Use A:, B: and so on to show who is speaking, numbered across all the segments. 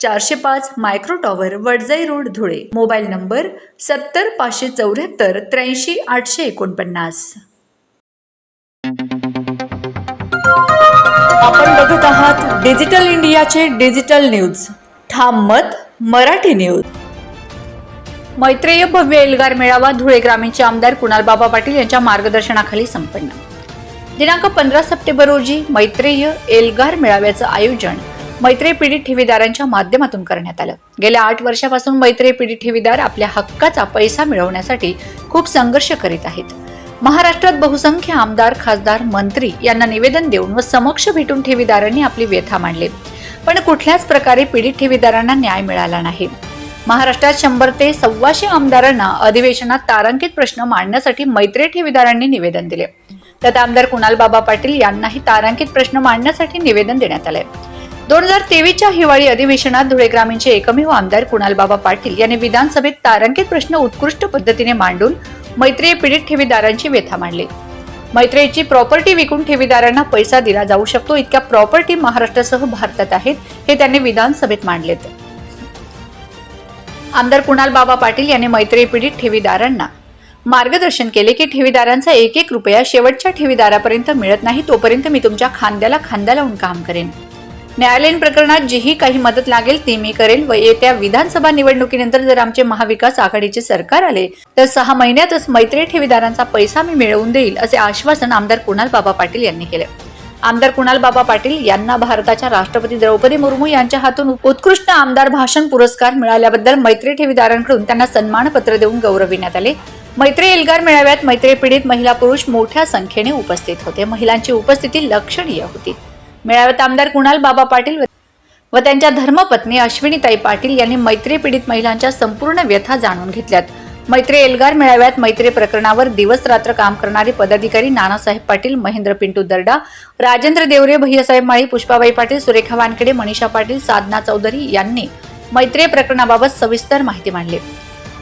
A: चारशे पाच micro tower Wadjai road Dhule. Mobile number सत्तर पाचशे चौऱ्याहत्तर त्र्याऐंशी आठशे एकोणपन्नास. आपण बघत आहात डिजिटल इंडियाचे डिजिटल न्यूज. ठाम मत मराठी न्यूज. मैत्रेय भव्य एल्गार मेळावा धुळे ग्रामीणचे आमदार कुणालबाबा पाटील यांच्या मार्गदर्शनाखाली संपन्न. दिनांक पंधरा सप्टेंबर रोजी मैत्रेय एल्गार मेळाव्याचं आयोजन मैत्री पीडित ठेवीदारांच्या माध्यमातून करण्यात आलं. गेल्या आठ वर्षापासून मैत्री पीडित ठेवीदार आपल्या हक्काचा पैसा मिळवण्यासाठी खूप संघर्ष करीत आहेत. महाराष्ट्रात बहुसंख्य आमदार खासदार मंत्री यांना निवेदन देऊन व समक्ष भेटून ठेवीदारांनी आपली व्यथा मांडली. पण कुठल्याच प्रकारे पीडित ठेवीदारांना न्याय मिळाला नाही. महाराष्ट्रात शंभर ते सव्वाशे आमदारांना अधिवेशनात तारांकित प्रश्न मांडण्यासाठी मैत्री ठेवीदारांनी निवेदन दिले. त्यात आमदार कुणाल बाबा पाटील यांनाही तारांकित प्रश्न मांडण्यासाठी निवेदन देण्यात आले दोन हजार तेवीसच्या हिवाळी अधिवेशनात धुळे ग्रामीणचे एकमेव आमदार कुणालबाबा पाटील यांनी विधानसभेत तारांकित प्रश्न उत्कृष्ट पद्धतीने मांडून मैत्रीय पीडित ठेवीदारांची व्यथा मांडली. मैत्रेयीची प्रॉपर्टी विकून ठेवीदारांना पैसा दिला जाऊ शकतो इतक्या प्रॉपर्टी महाराष्ट्रासह भारतात आहेत हे त्यांनी विधानसभेत मांडलेत. आमदार कुणाल बाबा पाटील यांनी मैत्रेयी पीडित ठेवीदारांना मार्गदर्शन केले की ठेवीदारांचा एक एक रुपया शेवटच्या ठेवीदारापर्यंत मिळत नाही तोपर्यंत मी तुमच्या खांद्याला खांदा लावून काम करेन. न्यायालयीन प्रकरणात जीही काही मदत लागेल ती मी करेन. व येत्या विधानसभा निवडणुकीनंतर जर आमचे महाविकास आघाडीचे सरकार आले तर सहा महिन्यातच मैत्री ठेवीदारांचा पैसा मी मिळवून देईल असे आश्वासन आमदार कुणाल बाबा पाटील यांनी केले. आमदार कुणाल बाबा पाटील यांना भारताच्या राष्ट्रपती द्रौपदी मुर्मू यांच्या हातून उत्कृष्ट आमदार भाषण पुरस्कार मिळाल्याबद्दल मैत्री ठेवीदारांकडून त्यांना सन्मानपत्र देऊन गौरविण्यात आले. मैत्री एल्गार मेळाव्यात मैत्री पीडित महिला पुरुष मोठ्या संख्येने उपस्थित होते. महिलांची उपस्थिती लक्षणीय होती. मेळाव्यात आमदार कुणाल बाबा पाटील व- त्यांच्या धर्मपत्नी अश्विनीताई पाटील यांनी मैत्री पीडित महिलांच्या संपूर्ण व्यथा जाणून घेतल्यात. मैत्री एल्गार मेळाव्यात मैत्री प्रकरणावर दिवस रात्र काम करणारे पदाधिकारी नानासाहेब पाटील महेंद्र पिंटू दर्डा राजेंद्र देवरे भैयासाहेब माळी पुष्पाबाई पाटील सुरेखा वानखेडे मनीषा पाटील साधना चौधरी यांनी मैत्री प्रकरणाबाबत सविस्तर माहिती मांडली.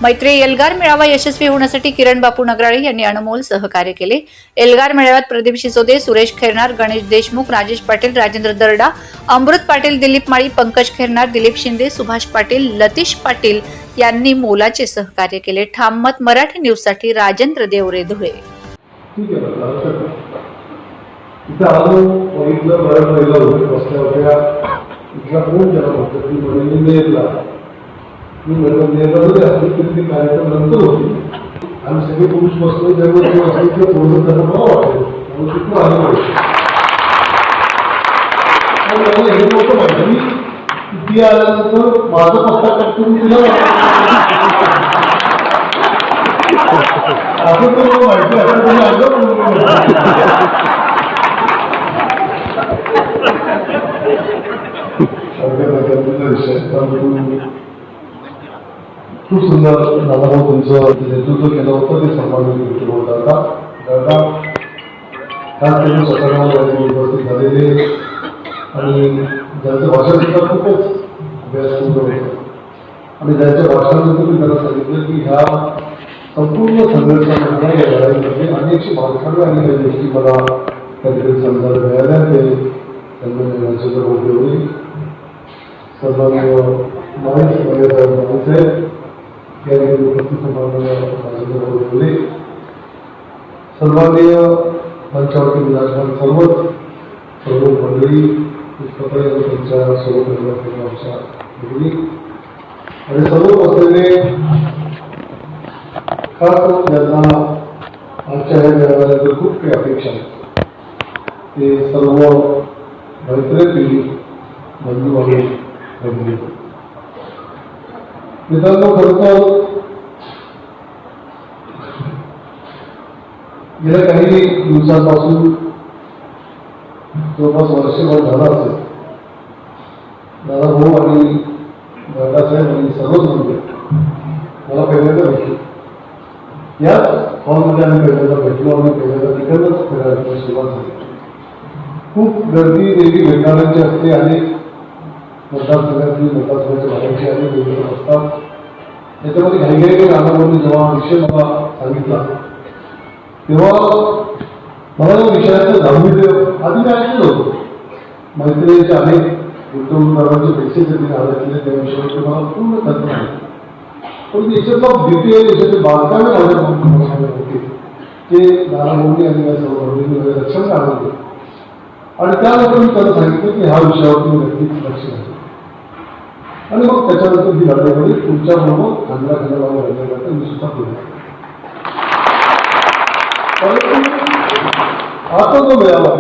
A: मैत्री एल्गार मेळावा यशस्वी होण्यासाठी किरण बापू नगराळे यांनी अनमोल सहकार्य केले. एल्गार मेळाव्यात प्रदीप शिसोदे सुरेश खैरनार गणेश देशमुख राजेश पाटील राजेंद्र दर्डा अमृत पाटील दिलीप माळी पंकज खैरनार दिलीप शिंदे सुभाष पाटील लतीश पाटील यांनी मोलाचे सहकार्य केले. ठाम मत मराठी न्यूजसाठी राजेंद्र देवरे धुळे.
B: बरं इथं मी म्हणलं नेरला जरी असली कार्यक्रम नंतर होते आम्ही सगळे पुरुष बसतो जेव्हा ते बसले ते थोडं त्यांना मला वाटेल म्हणून तिथून आलो पाहिजे हे नव्हतं माहिती मी किती आल्यानंतर माझं पत्ता कटकून दिला असं तर मला माहिती असं तुम्ही आलं म्हणून. मला माहिती. विषय खूप सुंदर दादाभाऊ तुमचं नेतृत्व केलं होतं ते सन्मानित केलं होतं. आता दादा खास करून स्वतःला उपस्थित झालेले आणि ज्यांचं भाषण सुद्धा खूपच अभ्यास सुंदर होतं. आणि ज्यांच्या भाषणामध्ये मी त्यांना सांगितलं की ह्या संपूर्ण संघर्षामध्ये या लढाईमध्ये अनेकशी भाषणे आणि काही गोष्टी मला कधीकधी समजायला मिळाल्या ते त्यांना माझ्यासोबत बोलले होते. सन्माननीय माणूस माणूस साहेब या उपस्थित सन्माननीय माझ्यासोबत मंचावरती विराजमान सर्वच सर्व मंडळी पुष्पताई आणि त्यांच्या सर्व निर्माण आमच्या मुली आणि सर्व बसलेले खास करून ज्यांना आजच्या या मेळाव्यानंतर खूप काही अपेक्षा आहेत ते सर्व मैत्रिणी बंधू आणि बंधू मित्रांनो खरं तर गेल्या काही दिवसांपासून जवळपास वर्षभर झाला असेल. दादा भाऊ आणि दादासाहेब आणि सर्वच म्हणजे मला पहिल्यांदा भेटले. याच हॉलमध्ये आम्ही पहिल्यांदा भेटलो. आणि पहिल्यांदा तिकडनंच फिरायला सुरुवात झाली. खूप गर्दी देवी भेटणाऱ्यांची असते आणि मतदारसंघातली मतदारसंघाच्या भागाची आणि वेगवेगळे असतात त्याच्यामध्ये काही काही जेव्हा विषय मला सांगितला. तेव्हा मला या विषयाचं गांभीर्य आधी मी ऐकलं होतं? मैत्रिणीचे अनेक गुंतवणूकदारांचे पैसे त्यांनी आले केले त्या विषयावर मला पूर्ण कल्पना आहे. पण याच्याचा डिटेल याच्याचे बांधकामे माझ्यासमोर होते ते नानाभाऊंनी आणि या सर्व भाऊंनी वगैरे लक्षात आणून आणि त्यानंतर मी त्यांना सांगितलं की ह्या विषयावर तुम्ही नक्कीच लक्ष घ्या आणि मग त्याच्यानंतर ही लढाईमध्ये तुमच्या बरोबर खांदा खांदा लावून करता मी सुद्धा पुढे परंतु आता जो मिळाला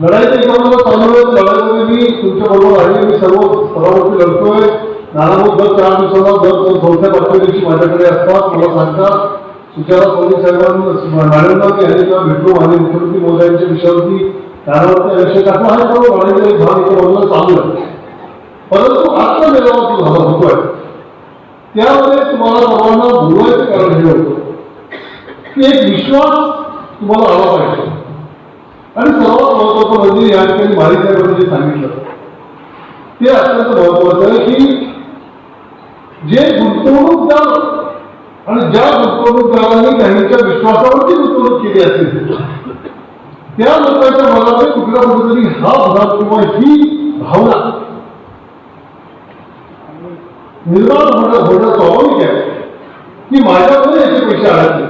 B: लढाईच्या एकामध्ये चालू आहे लढाईमध्ये मी तुमच्या बरोबर आहे मी सर्व स्तरावरती लढतोय. नानाभाऊ दर चार दिवसाला दर दर चौथ्या पाचव्या दिवशी माझ्याकडे असतात. मला सांगतात सुचारा स्वामी साहेबांना मॅडमना मी अनेक भेटलो आणि मुख्यमंत्री महोदयांच्या विषयावरती त्यावरती विषय टाकलं आहे सर्व लढाईचा एक भाग इथे बाजूला चालू आहे परंतु आत्ता मेळावा जो झाला होतोय त्यामध्ये तुम्हाला सर्वांना बोलवायचं कारण हे होतं की एक विश्वास तुम्हाला आला पाहिजे. आणि सर्वात महत्वाचं म्हणजे या ठिकाणी मालिक साहेबांनी जे सांगितलं. ते अत्यंत महत्वाचं आहे की जे गुंतवणूकदार आणि ज्या गुंतवणूकदारांनी त्यांच्या विश्वासावरती गुंतवणूक केली असेल त्या लोकांच्या मनामध्ये कुठल्या कुठेतरी हा भाग किंवा ही भावना निर्माण होणं होणं स्वाभाविक आहे. की माझ्याकडे याचे पैसे आढळले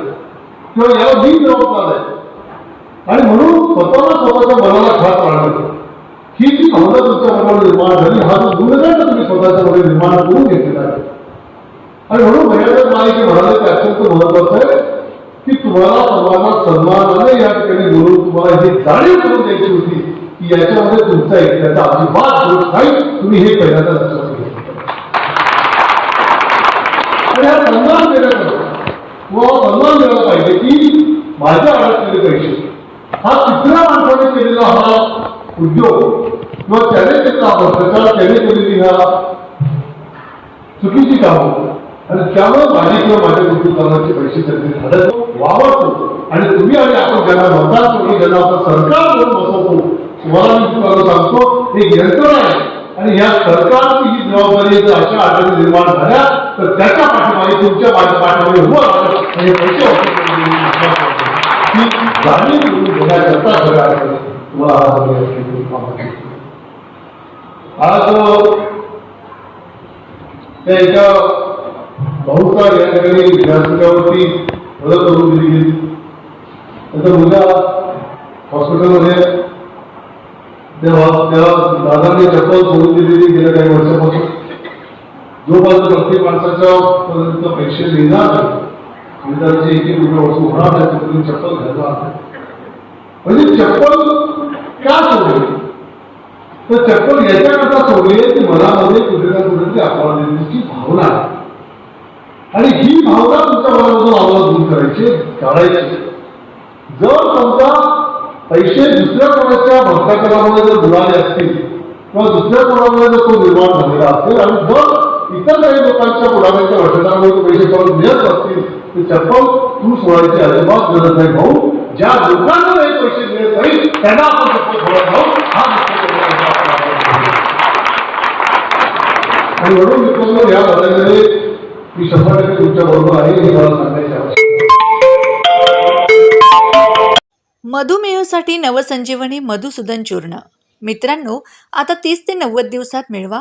B: किंवा याला मी जबाबदार आहे आणि म्हणून स्वतःला स्वतःच्या मनाला खात राहणं ही जी भावना तुमच्या मनावर निर्माण झाली हा जो गुणगंड तुम्ही स्वतःच्या मध्ये निर्माण करून घेतलेला आहे. आणि म्हणून भैयासाहेब मालिके म्हणाले ते अत्यंत महत्वाचं आहे की तुम्हाला सर्वांना सन्मानाने या ठिकाणी बोलून तुम्हाला हे जाणीव करून द्यायची होती की याच्यामध्ये तुमचा एक त्याचा अजिबात दोष नाही. तुम्ही हे पहिल्यांदा लक्षात घेतलं आणि हा सन्मान देण्याचा किंवा सन्मान मिळाला पाहिजे की माझ्या अडकलेले पैसे हा तिसऱ्या माणसाने केलेला हा उद्योग किंवा त्याने केलेला भ्रष्टाचार त्याने केलेली ह्या चुकीची कामं. आणि त्यामुळे माझी किंवा माझ्या गुंतवणुकदारांचे पैसे त्यांनी हडत वावरतो. आणि तुम्ही आणि आपण ज्यांना म्हणतात तुम्ही ज्यांना आपण सरकार म्हणून बसवतो तुम्हाला मी तुम्हाला सांगतो हे यंत्रणा आहे. आणि या सरकारची ही जबाबदारी जर अशा अडचणी निर्माण झाल्या तर त्याच्या पाठीमागे तुमच्या पाठीमागे उभं राहणं आणि पैसे वापस जाणीव करून घेण्याकरता सगळ्या अडचणी तुम्हाला आज त्यांच्या बहुता या ठिकाणी व्यासपीठावरती मदत करून दिली गेली. त्याचा मुलगा हॉस्पिटलमध्ये तेव्हा त्याला दादांनी चप्पल सोडून दिलेली गेल्या काही वर्षापासून. जोपर्यंत प्रत्येक माणसाच्या पर्यंत पैसे देणार आणि निदानचे एक एक रुपये वस्तू होणार नाही तोपर्यंत चप्पल घ्यायला म्हणजे चप्पल का सोडली? तर चप्पल याच्याकरता सोडली की मनामध्ये कुठे ना कुठेतरी देण्याची भावना आहे. आणि ही भावना तुमच्या मनामधून आवाज दूर करायची काढायची जर समजा पैसे दुसऱ्या कोणाच्या भक्ताकरामध्ये जर बुडाले असतील किंवा दुसऱ्या कोणामुळे जर तो निर्माण झालेला असेल आणि जर इतर काही लोकांच्या पुढाऱ्याच्या भ्रष्टाचारामुळे तो पैसे परत मिळत असतील ते चप्पल तू सोडायची अजिबात गरज नाही भाऊ. ज्या लोकांना हे पैसे मिळत नाही त्यांना आपण चप्पल सोडत भाऊ हा आणि म्हणून मित्रांनो या लढाईमध्ये मी शंभर टक्के तुमच्या बरोबर आहे हे मला सांगायचे आवश्यक
A: मधुमेहासाठी नवसंजीवनी मधुसूदन चूर्ण. मित्रांनो आता तीस ते नव्वद दिवसात मिळवा.